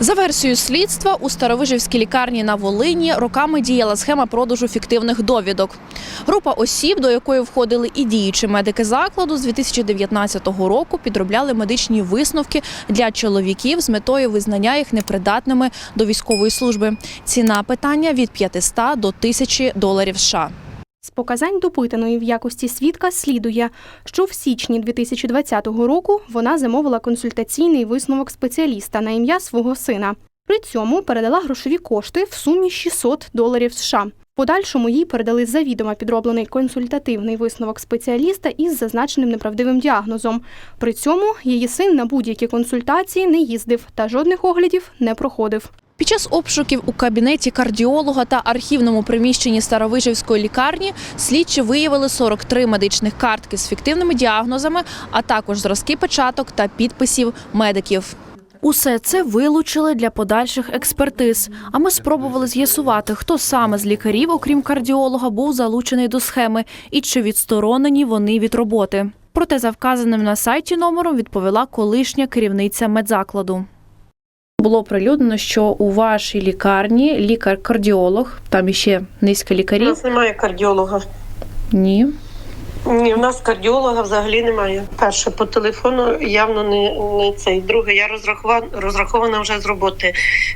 За версією слідства, у Старовижівській лікарні на Волині роками діяла схема продажу фіктивних довідок. Група осіб, до якої входили і діючі медики закладу, з 2019 року підробляли медичні висновки для чоловіків з метою визнання їх непридатними до військової служби. Ціна питання від 500 до 1000 доларів США. З показань допитаної в якості свідка слідує, що в січні 2020 року вона замовила консультаційний висновок спеціаліста на ім'я свого сина. При цьому передала грошові кошти в сумі 600 доларів США. Подальшому їй передали завідомо підроблений консультативний висновок спеціаліста із зазначеним неправдивим діагнозом. При цьому її син на будь-які консультації не їздив та жодних оглядів не проходив. Під час обшуків у кабінеті кардіолога та архівному приміщенні Старовижівської лікарні слідчі виявили 43 медичних картки з фіктивними діагнозами, а також зразки печаток та підписів медиків. Усе це вилучили для подальших експертиз. А ми спробували з'ясувати, хто саме з лікарів, окрім кардіолога, був залучений до схеми і чи відсторонені вони від роботи. Проте за вказаним на сайті номером відповіла колишня керівниця медзакладу. Було оприлюднено, що у вашій лікарні лікар-кардіолог, там іще низка лікарів. У нас немає кардіолога. Ні. Ні, в нас кардіолога взагалі немає. Перше по телефону явно не, не цей. Друге, я розрахована, розрахована вже з роботи.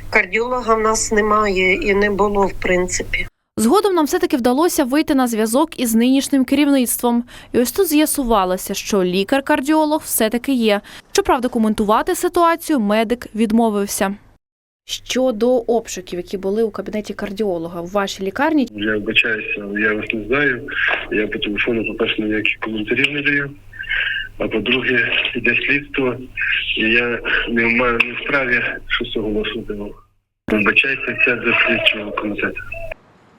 Кардіолога в нас немає і не було, в принципі. Згодом нам все-таки вдалося вийти на зв'язок із нинішнім керівництвом. І ось тут з'ясувалося, що лікар-кардіолог все-таки є. Щоправда, коментувати ситуацію медик відмовився. Щодо обшуків, які були у кабінеті кардіолога в вашій лікарні, Я вибачаюся, я вас не знаю. Я по телефону, по-перше, ніяких коментарів не даю. А по-друге, йде слідство, і я не маю не в справі щось оголошувати. вам. Вибачаюся, це до слідчого комітету.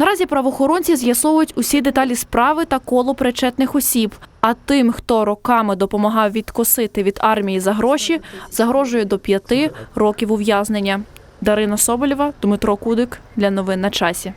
Наразі правоохоронці з'ясовують усі деталі справи та коло причетних осіб. А тим, хто роками допомагав відкосити від армії за гроші, загрожує до п'яти років ув'язнення. Дарина Соболєва, Дмитро Кудик для новин на часі.